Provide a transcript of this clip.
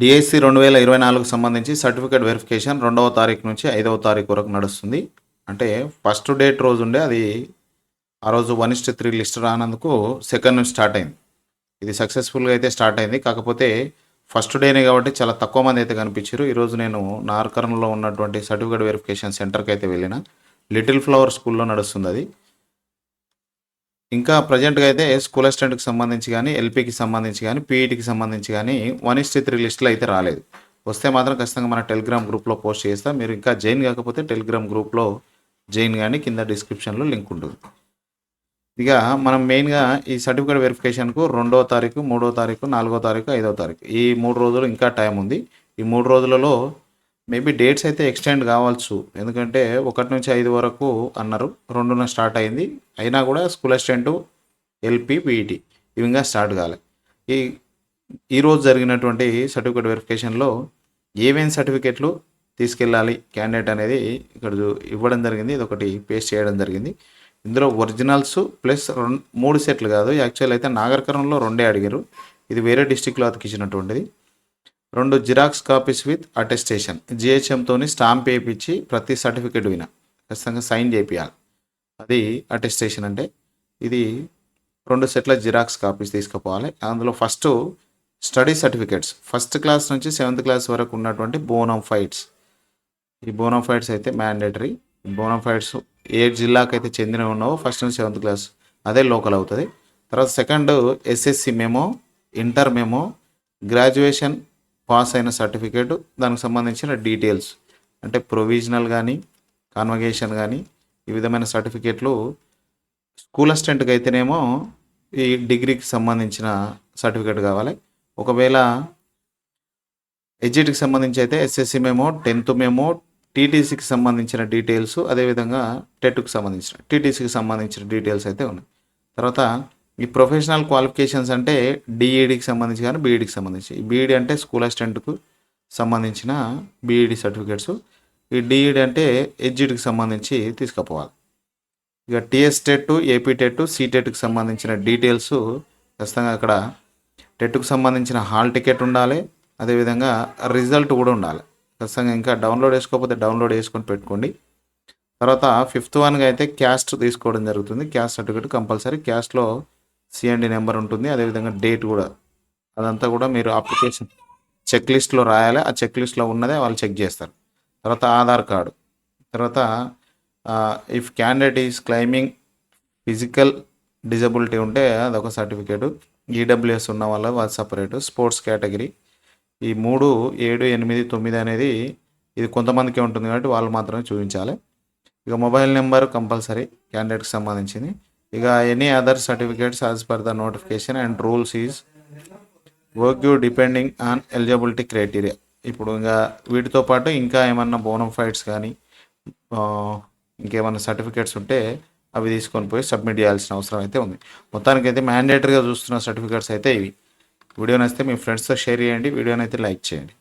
DSC రెండు వేల ఇరవై నాలుగు సంబంధించి సర్టిఫికేట్ వెరిఫికేషన్ రెండవ తారీఖు నుంచి ఐదవ తారీఖు వరకు నడుస్తుంది. అంటే ఫస్ట్ డేట్ రోజు ఉండే అది ఆ రోజు వన్ ఇస్ట్ త్రీ లిస్ట్ రానందుకు సెకండ్ నుంచి స్టార్ట్ అయింది. ఇది సక్సెస్ఫుల్గా అయితే స్టార్ట్ అయింది. కాకపోతే ఫస్ట్ డేనే కాబట్టి చాలా తక్కువ మంది అయితే కనిపించారు. ఈరోజు నేను నార్కర్నలో ఉన్నటువంటి సర్టిఫికేట్ వెరిఫికేషన్ సెంటర్కి అయితే వెళ్ళిన. లిటిల్ ఫ్లవర్ స్కూల్లో నడుస్తుంది అది. ఇంకా ప్రజెంట్గా అయితే స్కూల్ అసిస్టెంట్కి సంబంధించి కానీ ఎల్పీకి సంబంధించి కానీ పీఈటీకి సంబంధించి కానీ వన్ ఇస్ త్రీ లిస్టులు అయితే రాలేదు. వస్తే మాత్రం ఖచ్చితంగా మన టెలిగ్రామ్ గ్రూప్లో పోస్ట్ చేస్తాం. మీరు ఇంకా జైన్ కాకపోతే టెలిగ్రామ్ గ్రూప్లో జైన్ కానీ కింద డిస్క్రిప్షన్లో లింక్ ఉంటుంది. ఇక మనం మెయిన్గా ఈ సర్టిఫికేట్ వెరిఫికేషన్కు రెండో తారీఖు మూడో తారీఖు నాలుగో తారీఖు ఐదో తారీఖు ఈ మూడు రోజులు ఇంకా టైం ఉంది. ఈ మూడు రోజులలో మేబీ డేట్స్ అయితే ఎక్స్టెండ్ కావచ్చు. ఎందుకంటే ఒకటి నుంచి ఐదు వరకు అన్నారు. రెండున స్టార్ట్ అయింది. అయినా కూడా స్కూల్ అసిస్టెంట్ ఎల్పి పీఈటీ ఇవి ఇంకా స్టార్ట్ కాలే. ఈ ఈరోజు జరిగినటువంటి సర్టిఫికేట్ వెరిఫికేషన్లో ఏమేమి సర్టిఫికేట్లు తీసుకెళ్ళాలి క్యాండిడేట్ అనేది ఇక్కడ ఇవ్వడం జరిగింది. ఇది ఒకటి పేస్ట్ చేయడం జరిగింది. ఇందులో ఒరిజినల్స్ ప్లస్ రెండు మూడు సెట్లు కాదు. యాక్చువల్ అయితే నాగర్కర్ణంలో రెండే అడిగారు. ఇది వేరే డిస్టిక్లో అతికించినటువంటిది. రెండు జిరాక్స్ కాపీస్ విత్ అటెస్టేషన్ జిహెచ్ఎంతో స్టాంప్ వేయించి ప్రతి సర్టిఫికేట్ విన. ఖచ్చితంగా సైన్ చేయించాలి అది అటెస్టేషన్ అంటే ఇది రెండు సెట్ల జిరాక్స్ కాపీస్ తీసుకుపోవాలి. అందులో first study certificates first class నుంచి సెవెంత్ క్లాస్ వరకు ఉన్నటువంటి బోనోఫైట్స్ ఈ బోనోఫైట్స్ అయితే మ్యాండేటరీ బోనమ్ ఫైట్స్ ఏ జిల్లాకు అయితే చెందినవి ఉన్నావో ఫస్ట్ నుంచి సెవెంత్ క్లాస్ అదే లోకల్ అవుతుంది. తర్వాత second SSC memo inter memo graduation pass అయిన సర్టిఫికేట్ దానికి సంబంధించిన డీటెయిల్స్. అంటే ప్రొవిజనల్ కానీ కాన్వకేషన్ కానీ ఈ విధమైన సర్టిఫికేట్లు స్కూల్ అసిస్టెంట్కి అయితేనేమో ఈ డిగ్రీకి సంబంధించిన సర్టిఫికేట్ కావాలి. ఒకవేళ ఎడ్జిట్కి సంబంధించి అయితే ఎస్ఎస్సి మేమో టెన్త్ మేమో టీటీసీకి సంబంధించిన డీటెయిల్స్ అదేవిధంగా టెట్కు సంబంధించిన టీటీసీకి సంబంధించిన డీటెయిల్స్ అయితే ఉన్నాయి. తర్వాత ఈ ప్రొఫెషనల్ క్వాలిఫికేషన్స్ అంటే డిఈడికి సంబంధించి కానీ బీఈడికి సంబంధించి. బీఈడి అంటే స్కూల్ అసిస్టెంట్కు సంబంధించిన బీఈడి సర్టిఫికేట్స్. ఈ డిఈడి అంటే ఎడ్జిడికి సంబంధించి తీసుకుపోవాలి. ఇక టీఎస్ టెట్ ఏపీ టెట్ సీటెట్కి సంబంధించిన డీటెయిల్స్ ఖచ్చితంగా అక్కడ టెట్కు సంబంధించిన హాల్ టికెట్ ఉండాలి. అదేవిధంగా రిజల్ట్ కూడా ఉండాలి. ఖచ్చితంగా ఇంకా డౌన్లోడ్ చేసుకోకపోతే డౌన్లోడ్ చేసుకొని పెట్టుకోండి. తర్వాత ఫిఫ్త్ వన్గా అయితే క్యాస్ట్ తీసుకోవడం జరుగుతుంది. Caste certificate compulsory. క్యాస్ట్లో CMD number ఉంటుంది అదేవిధంగా డేట్ కూడా. అదంతా కూడా మీరు అప్లికేషన్ చెక్ లిస్ట్లో రాయాలి ఆ చెక్ లిస్ట్లో ఉన్నదే వాళ్ళు చెక్ చేస్తారు. తర్వాత ఆధార్ కార్డు. తర్వాత if candidate is claiming physical disability ఉంటే అదొక సర్టిఫికేట్. ఈడబ్ల్యూఎస్ ఉన్న వాళ్ళ వాళ్ళు సపరేట్ స్పోర్ట్స్ కేటగిరీ. ఈ మూడు ఏడు ఎనిమిది తొమ్మిది అనేది ఇది కొంతమందికి ఉంటుంది కాబట్టి వాళ్ళు మాత్రమే చూపించాలి. ఇక మొబైల్ నెంబర్ కంపల్సరీ క్యాండిడేట్కి సంబంధించింది. ఇక any other certificates as per the notification and rules is work you depending on eligibility criteria ఇప్పుడు ఇంకా వీటితో పాటు ఇంకా ఏమన్నా బోనమ్ ఫైట్స్ కానీ ఇంకేమన్నా సర్టిఫికేట్స్ ఉంటే అవి తీసుకొని పోయి సబ్మిట్ చేయాల్సిన అవసరం అయితే ఉంది. మొత్తానికి అయితే మ్యాండేటరీగా చూస్తున్న సర్టిఫికేట్స్ అయితే ఇవి. వీడియో నచ్చితే మీ ఫ్రెండ్స్తో షేర్ చేయండి. వీడియోని అయితే లైక్ చేయండి.